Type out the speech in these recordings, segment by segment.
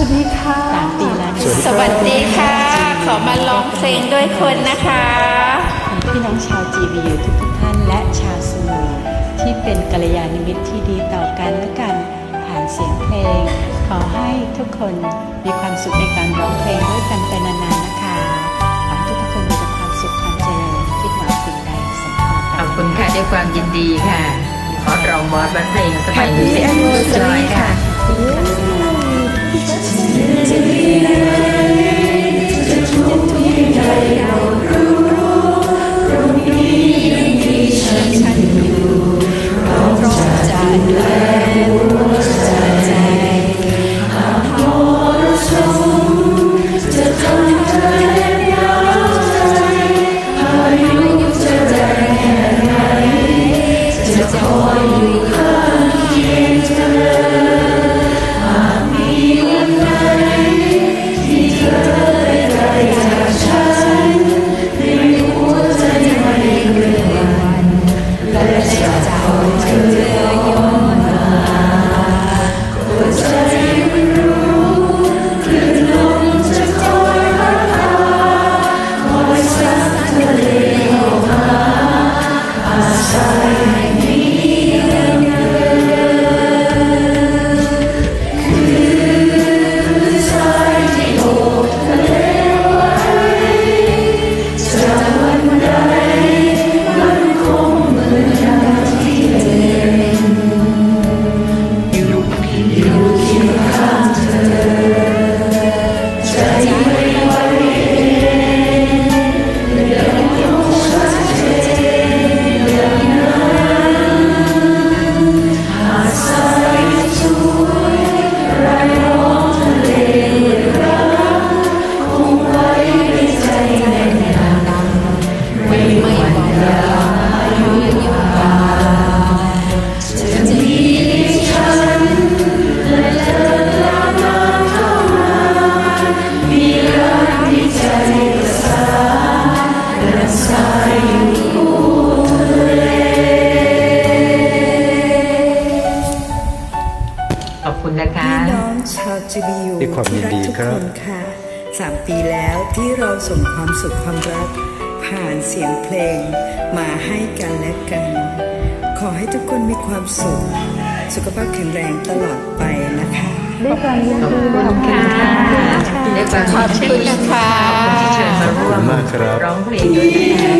วัสดีค่ะสามปีแล้วเนี่ยสวัสดีค่ะ ขอมาร้องเพลงด้วยคนนะคะ พี่น้องชาว GBU ทุกทุกๆท่านและชาวสมูที่เป็นกัลยาณมิตรที่ดีต่อกันและกัน ผ่านเสียงเพลง ขอให้ทุกคนมีความสุขในการร้องเพลงด้วยกันไปนานๆนะคะขอให้ทุกๆคนมีแต่ความสุขความเจริญคิดหวังสิ่งใดสมความปขราอบรถคุณนาค่ะด้วยความยินดีค่ะ ขอเรามอสบันเพลงสมัยนี้ Happy anniversary ค่ะ ความยินดีทุกครัคบนค่ะสามปีแล้วที่เราส่งความสุขความรัก ผ่านเสียงเพลง มาให้กันและกัน ขอให้ทุกคนมีความสุข สุขภาพแข็งแรงตลอดไปนะคะด้วยความยินขอบดีคุณค่ะด้วยความขอบคุณนะคะที่เชิญมาร่วมมากครับร้องเพลงด้วยนะคะ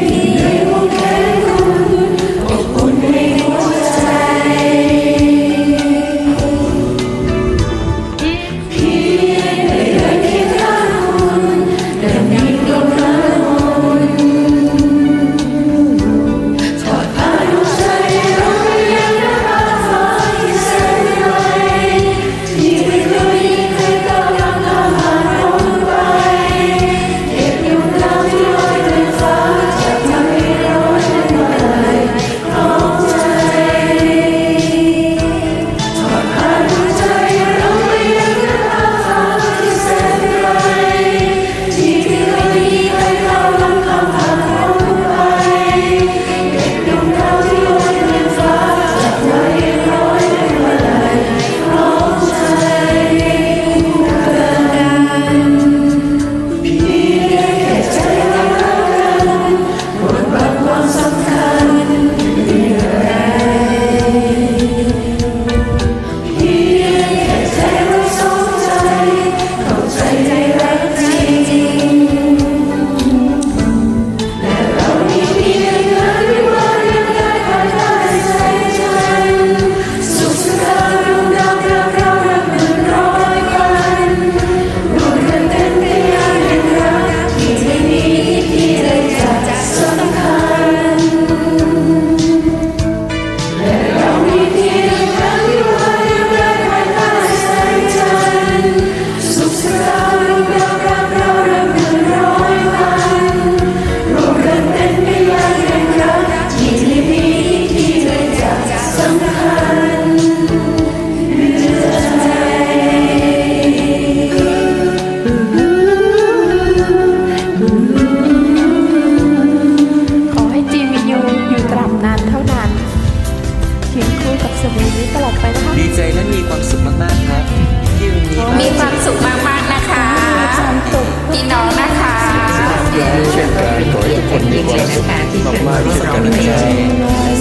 ด้วยเช่นกันขอให้ทุกคนมีความสุขมากๆเช่นกันนะครับ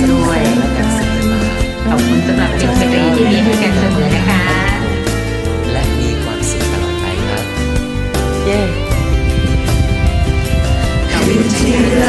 ด้วยขอบคุณสำหรับจิสตรีที่มีให้กันเสมอนะคะ และมีความสุขตลอดไปครับ เย้ขอบคุณที่รัก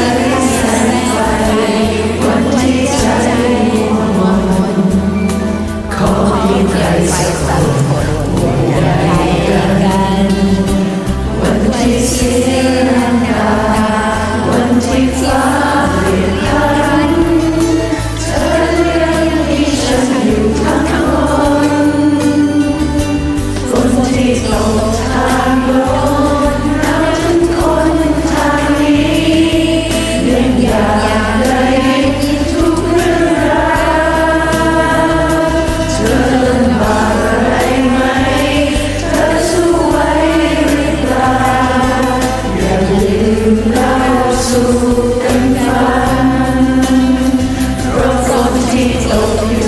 เ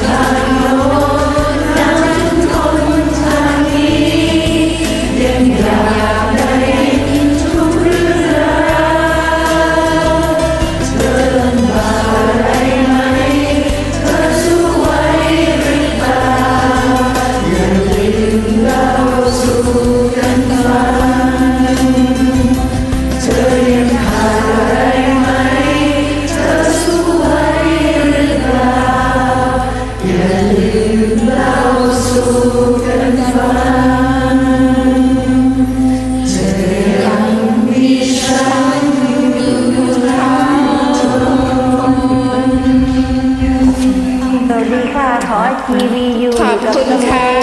ทีวีอยู่ขอบคุณค่ะ